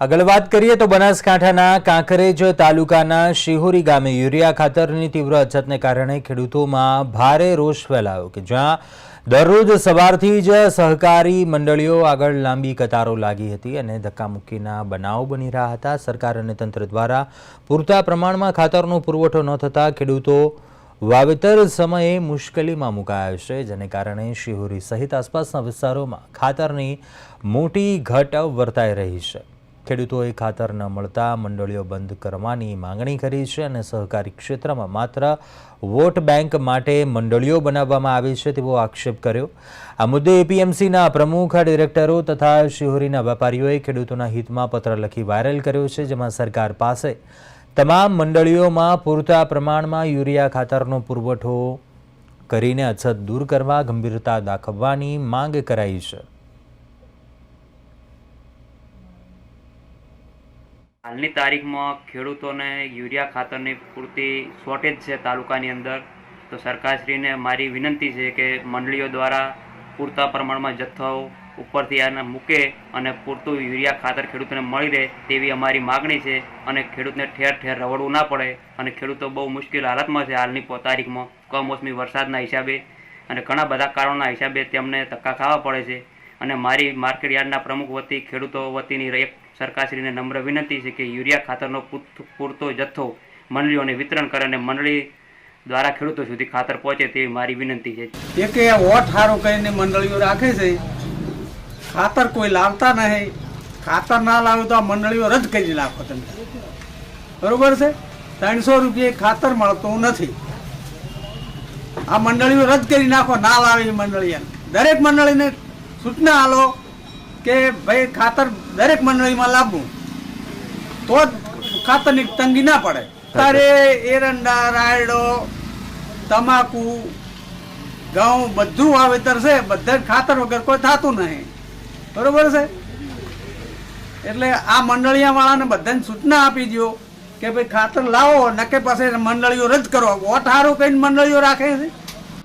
આગળ વાત કરીએ તો બનાસકાંઠાના કાંકરેજ તાલુકાના શિહોરી ગામે યુરિયા ખાતરની તીવ્ર અછતને કારણે ખેડૂતોમાં ભારે રોષ ફેલાયો કે જ્યાં દરરોજ સવારથી જ સહકારી મંડળીઓ આગળ લાંબી કતારો લાગી હતી અને ધક્કામુક્કીના બનાવ બની રહ્યા હતા. સરકાર અને તંત્ર દ્વારા પૂરતા પ્રમાણમાં ખાતરનો પુરવઠો ન થતાં ખેડૂતો વાવેતર સમયે મુશ્કેલીમાં મુકાયા છે, જેને કારણે શિહોરી સહિત આસપાસના વિસ્તારોમાં ખાતરની મોટી ઘટ વર્તાઈ રહી છે. ખેડૂતોએ ખાતર ન મળતા મંડળીઓ બંધ કરવાની માંગણી કરી છે અને સહકારી ક્ષેત્રમાં માત્ર વોટ બેંક માટે મંડળીઓ બનાવવામાં આવી છે તેવો આક્ષેપ કર્યો. આ મુદ્દે એપીએમસીના પ્રમુખ ડિરેક્ટરો તથા શિહોરીના વેપારીઓએ ખેડૂતોના હિતમાં પત્ર લખી વાયરલ કર્યો છે, જેમાં સરકાર પાસે તમામ મંડળીઓમાં પૂરતા પ્રમાણમાં યુરિયા ખાતરનો પુરવઠો કરીને અછત દૂર કરવા ગંભીરતા દાખવવાની માંગ કરાઈ છે. હાલની તારીખમાં ખેડૂતોને યુરિયા ખાતરની પૂરતી શોર્ટેજ છે તાલુકાની અંદર. તો સરકારશ્રીને મારી વિનંતી છે કે મંડળીઓ દ્વારા પૂરતા પ્રમાણમાં જથ્થો ઉપરથી આને મૂકે અને પૂરતું યુરિયા ખાતર ખેડૂતોને મળી રહે તેવી અમારી માગણી છે અને ખેડૂતને ઠેર ઠેર રવડવું ના પડે અને ખેડૂતો બહુ મુશ્કેલ હાલતમાં છે હાલની તારીખમાં. કમોસમી વરસાદના હિસાબે અને ઘણા બધા કારણોના હિસાબે તેમને ધક્કા ખાવા પડે છે. અને મારી માર્કેટ યાર્ડના પ્રમુખ વતી, ખેડૂતો વતીની એક સરકારશ્રીને નમ્ર વિનંતી છે કે યુરિયા ખાતરનો પૂરતો- જથ્થો મંડળીઓને વિતરણ કરે અને મંડળી દ્વારા ખેડૂતો સુધી ખાતર પહોંચે તેવી મારી વિનંતી છે. એક વોટ હારો કરીને મંડળીઓ રાખે છે. ખાતર કોઈ લાવતા નહીં. ખાતર ના લાવે તો આ મંડળીઓ રદ કરી નાખો તમે. બરોબર છે? ત્રણસો રૂપિયા ખાતર મળતું નથી. આ મંડળીઓ રદ કરી નાખો, ના લાવે મંડળીએ દરેક મંડળીને સૂચના આલો. કે ભાઈ ખાતર દરેક મંડળીમાં લાવવું, તો જ ખાતરની તંગી ના પડે. તારે એરંડા, રાયડો, તમાકુ, ઘઉં બધું વાવેતર છે બધા ખાતર વગર કોઈ થતું નહીં. બરોબર છે? એટલે આ મંડળીયાવાળાને બધાને સૂચના આપી દો કે ભાઈ ખાતર લાવો, નકે પાસે મંડળીઓ રદ કરો. વોટ હારું કઈ મંડળીઓ રાખે છે?